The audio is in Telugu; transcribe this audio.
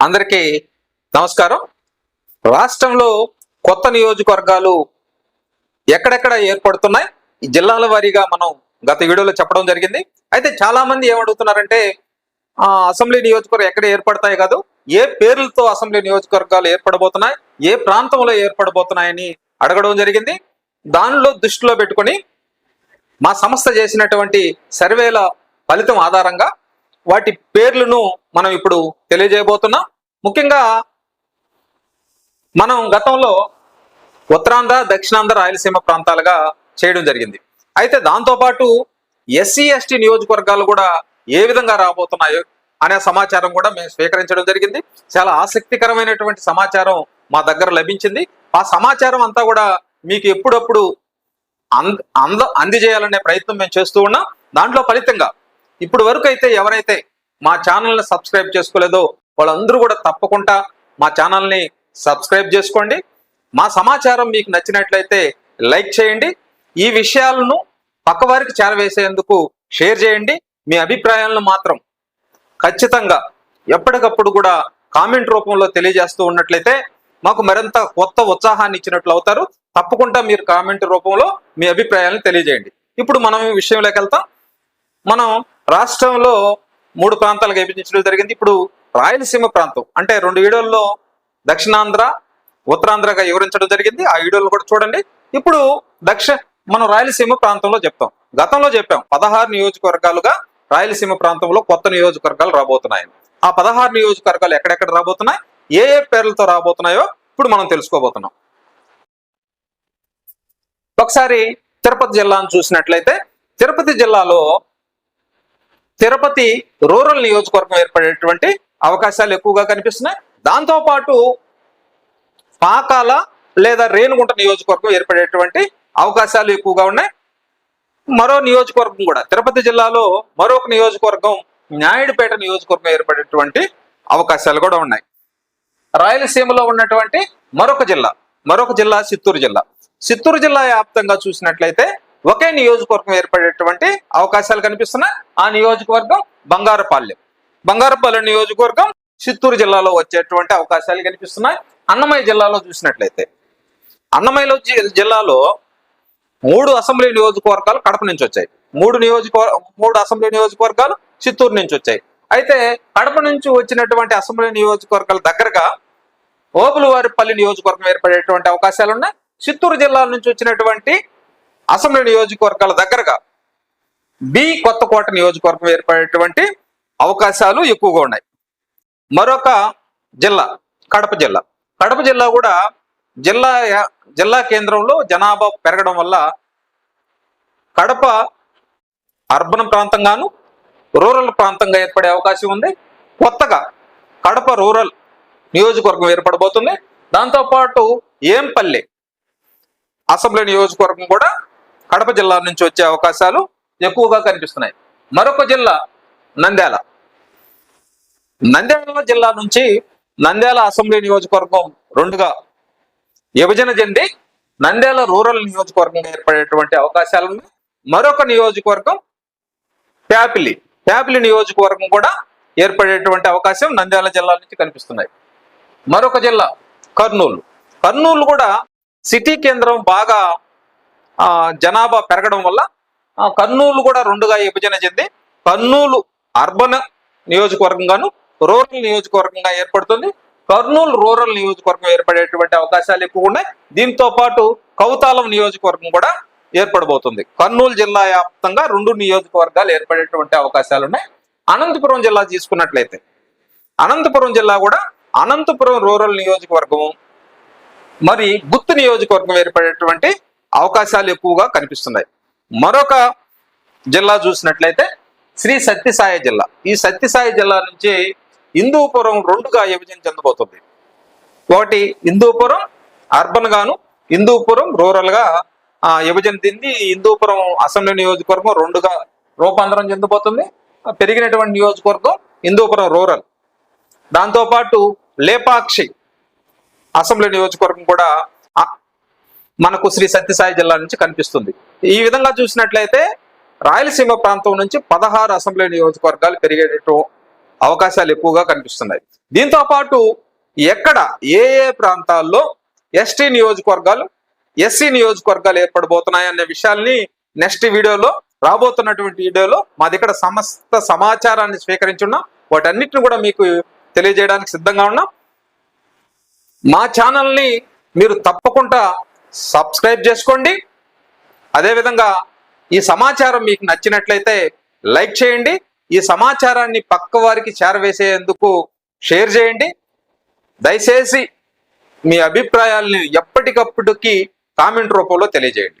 అందరికీ నమస్కారం. రాష్ట్రంలో కొత్త నియోజకవర్గాలు ఎక్కడెక్కడ ఏర్పడుతున్నాయి? జిల్లాల వారీగా మనం గత వీడియోలో చెప్పడం జరిగింది. అయితే చాలా మంది ఏమడుగుతున్నారంటే అసెంబ్లీ నియోజకవర్గం ఎక్కడ ఏర్పడతాయి కాదు? ఏ పేర్లతో అసెంబ్లీ నియోజకవర్గాలు ఏర్పడబోతున్నాయి? ఏ ప్రాంతంలో ఏర్పడబోతున్నాయని అడగడం జరిగింది. దానిలో దృష్టిలో పెట్టుకొని మా సంస్థ చేసినటువంటి సర్వేల ఫలితం ఆధారంగా వాటి పేర్లను మనం ఇప్పుడు తెలియజేయబోతున్నాం. ముఖ్యంగా మనం గతంలో ఉత్తరాంధ్ర దక్షిణాంధ్ర రాయలసీమ ప్రాంతాలుగా చేయడం జరిగింది. అయితే దాంతోపాటు ఎస్సీ ఎస్టీ నియోజకవర్గాలు కూడా ఏ విధంగా రాబోతున్నాయో అనే సమాచారం కూడా మేము స్వీకరించడం జరిగింది. చాలా ఆసక్తికరమైనటువంటి సమాచారం మా దగ్గర లభించింది. ఆ సమాచారం అంతా కూడా మీకు ఎప్పుడప్పుడు అంద అంద అందజేయాలనే ప్రయత్నం మేము చేస్తూ ఉన్నాం. దాంట్లో ఫలితంగా ఇప్పుడు వరకు అయితే ఎవరైతే మా ఛానల్ని సబ్స్క్రైబ్ చేసుకోలేదో వాళ్ళందరూ కూడా తప్పకుండా మా ఛానల్ని సబ్స్క్రైబ్ చేసుకోండి. మా సమాచారం మీకు నచ్చినట్లయితే లైక్ చేయండి. ఈ విషయాలను పక్కవారికి చేరవేసేందుకు షేర్ చేయండి. మీ అభిప్రాయాలను మాత్రం ఖచ్చితంగా ఎప్పటికప్పుడు కూడా కామెంట్ రూపంలో తెలియజేస్తూ ఉన్నట్లయితే మాకు మరింత కొత్త ఉత్సాహాన్ని ఇచ్చినట్లు అవుతారు. తప్పకుండా మీరు కామెంట్ రూపంలో మీ అభిప్రాయాలను తెలియజేయండి. ఇప్పుడు మనం విషయంలోకి వెళ్తాం. మనం రాష్ట్రంలో మూడు ప్రాంతాలుగా విభజించడం జరిగింది. ఇప్పుడు రాయలసీమ ప్రాంతం అంటే రెండు వీడియోల్లో దక్షిణాంధ్ర ఉత్తరాంధ్రగా వివరించడం జరిగింది. ఆ వీడియోలు కూడా చూడండి. ఇప్పుడు దక్ష మనం రాయలసీమ ప్రాంతంలో చెప్తాం. గతంలో చెప్పాం పదహారు నియోజకవర్గాలుగా రాయలసీమ ప్రాంతంలో కొత్త నియోజకవర్గాలు రాబోతున్నాయి. ఆ పదహారు నియోజకవర్గాలు ఎక్కడెక్కడ రాబోతున్నాయి? ఏ ఏ పేర్లతో రాబోతున్నాయో ఇప్పుడు మనం తెలుసుకోబోతున్నాం. ఒకసారి తిరుపతి జిల్లాను చూసినట్లయితే తిరుపతి జిల్లాలో తిరుపతి రూరల్ నియోజకవర్గం ఏర్పడేటువంటి అవకాశాలు ఎక్కువగా కనిపిస్తున్నాయి. దాంతో పాటు పాకాల లేదా రేణుగుంట నియోజకవర్గం ఏర్పడేటువంటి అవకాశాలు ఎక్కువగా ఉన్నాయి. మరో నియోజకవర్గం కూడా తిరుపతి జిల్లాలో మరొక నియోజకవర్గం న్యాయుడిపేట నియోజకవర్గం ఏర్పడేటువంటి అవకాశాలు కూడా ఉన్నాయి. రాయలసీమలో ఉన్నటువంటి మరొక జిల్లా మరొక జిల్లా చిత్తూరు జిల్లా. చిత్తూరు జిల్లా వ్యాప్తంగా చూసినట్లయితే ఒకే నియోజకవర్గం ఏర్పడేటువంటి అవకాశాలు కనిపిస్తున్నాయి. ఆ నియోజకవర్గం బంగారపాలెం. బంగారపల్లె నియోజకవర్గం చిత్తూరు జిల్లాలో వచ్చేటువంటి అవకాశాలు కనిపిస్తున్నాయి. అన్నమయ్య జిల్లాలో చూసినట్లయితే అన్నమయ్యలో జిల్లాలో మూడు అసెంబ్లీ నియోజకవర్గాలు కడప నుంచి వచ్చాయి. మూడు నియోజకవర్గ మూడు అసెంబ్లీ నియోజకవర్గాలు చిత్తూరు నుంచి వచ్చాయి. అయితే కడప నుంచి వచ్చినటువంటి అసెంబ్లీ నియోజకవర్గాల దగ్గరగా ఓబులవారిపల్లి నియోజకవర్గం ఏర్పడేటువంటి అవకాశాలు ఉన్నాయి చిత్తూరు జిల్లా నుంచి వచ్చినటువంటి అసెంబ్లీ నియోజకవర్గాల దగ్గరగా బి కొత్తకోట నియోజకవర్గం ఏర్పడేటువంటి అవకాశాలు ఎక్కువగా ఉన్నాయి. మరొక జిల్లా కడప జిల్లా. కడప జిల్లా కూడా జిల్లా జిల్లా కేంద్రంలో జనాభా పెరగడం వల్ల కడప అర్బన్ ప్రాంతంగాను రూరల్ ప్రాంతంగా ఏర్పడే అవకాశం ఉంది. కొత్తగా కడప రూరల్ నియోజకవర్గం ఏర్పడబోతుంది. దాంతోపాటు ఏంపల్లి అసెంబ్లీ నియోజకవర్గం కూడా కడప జిల్లా నుంచి వచ్చే అవకాశాలు ఎక్కువగా కనిపిస్తున్నాయి. మరొక జిల్లా నంద్యాల. నంద్యాల జిల్లా నుంచి నంద్యాల అసెంబ్లీ నియోజకవర్గం రెండుగా విభజన చెంది నంద్యాల రూరల్ నియోజకవర్గంగా ఏర్పడేటువంటి అవకాశాలు ఉన్నాయి. మరొక నియోజకవర్గం ప్యాపిలి. ప్యాపిలి నియోజకవర్గం కూడా ఏర్పడేటువంటి అవకాశం నంద్యాల జిల్లా నుంచి కనిపిస్తున్నాయి. మరొక జిల్లా కర్నూలు. కర్నూలు కూడా సిటీ కేంద్రం బాగా జనాభా పెరగడం వల్ల కర్నూలు కూడా రెండుగా విభజన చెంది కర్నూలు అర్బన్ నియోజకవర్గంగాను రూరల్ నియోజకవర్గంగా ఏర్పడుతుంది. కర్నూలు రూరల్ నియోజకవర్గం ఏర్పడేటువంటి అవకాశాలు ఎక్కువ ఉన్నాయి. దీంతో పాటు కౌతాలం నియోజకవర్గం కూడా ఏర్పడబోతుంది. కర్నూలు జిల్లా వ్యాప్తంగా రెండు నియోజకవర్గాలు ఏర్పడేటువంటి అవకాశాలు ఉన్నాయి. అనంతపురం జిల్లా తీసుకున్నట్లయితే అనంతపురం జిల్లా కూడా అనంతపురం రూరల్ నియోజకవర్గం మరి గుత్తు నియోజకవర్గం ఏర్పడేటువంటి అవకాశాలు ఎక్కువగా కనిపిస్తున్నాయి. మరొక జిల్లా చూసినట్లయితే శ్రీ సత్యసాయి జిల్లా. ఈ సత్యసాయి జిల్లా నుంచి హిందూపురం రెండుగా విభజన చెందబోతుంది. ఒకటి హిందూపురం అర్బన్ గాను హిందూపురం రూరల్గా ఆ, విభజన చెంది హిందూపురం అసెంబ్లీ నియోజకవర్గం రెండుగా రూపాంతరం చెందబోతుంది. పెరిగినటువంటి నియోజకవర్గం హిందూపురం రూరల్. దాంతోపాటు లేపాక్షి అసెంబ్లీ నియోజకవర్గం కూడా మనకు శ్రీ సత్యసాయి జిల్లా నుంచి కనిపిస్తుంది. ఈ విధంగా చూసినట్లయితే రాయలసీమ ప్రాంతం నుంచి పదహారు అసెంబ్లీ నియోజకవర్గాలు పెరిగేటట్టు అవకాశాలు ఎక్కువగా కనిపిస్తున్నాయి. దీంతో పాటు ఎక్కడ ఏ ఏ ప్రాంతాల్లో ఎస్టీ నియోజకవర్గాలు ఎస్సీ నియోజకవర్గాలు ఏర్పడబోతున్నాయి అనే విషయాల్ని నెక్స్ట్ వీడియోలో రాబోతున్నటువంటి వీడియోలో మా దగ్గర సమస్త సమాచారాన్ని స్వీకరించున్నాం వాటన్నిటిని కూడా మీకు తెలియజేయడానికి సిద్ధంగా ఉన్నాం. మా ఛానల్ని మీరు తప్పకుండా సబ్స్క్రైబ్ చేసుకోండి. అదేవిధంగా ఈ సమాచారం మీకు నచ్చినట్లయితే లైక్ చేయండి. ఈ సమాచారాన్ని పక్క వారికి చేరవేసేందుకు షేర్ చేయండి. దయచేసి మీ అభిప్రాయాల్ని ఎప్పటికప్పుడుకి కామెంట్ రూపంలో తెలియజేయండి.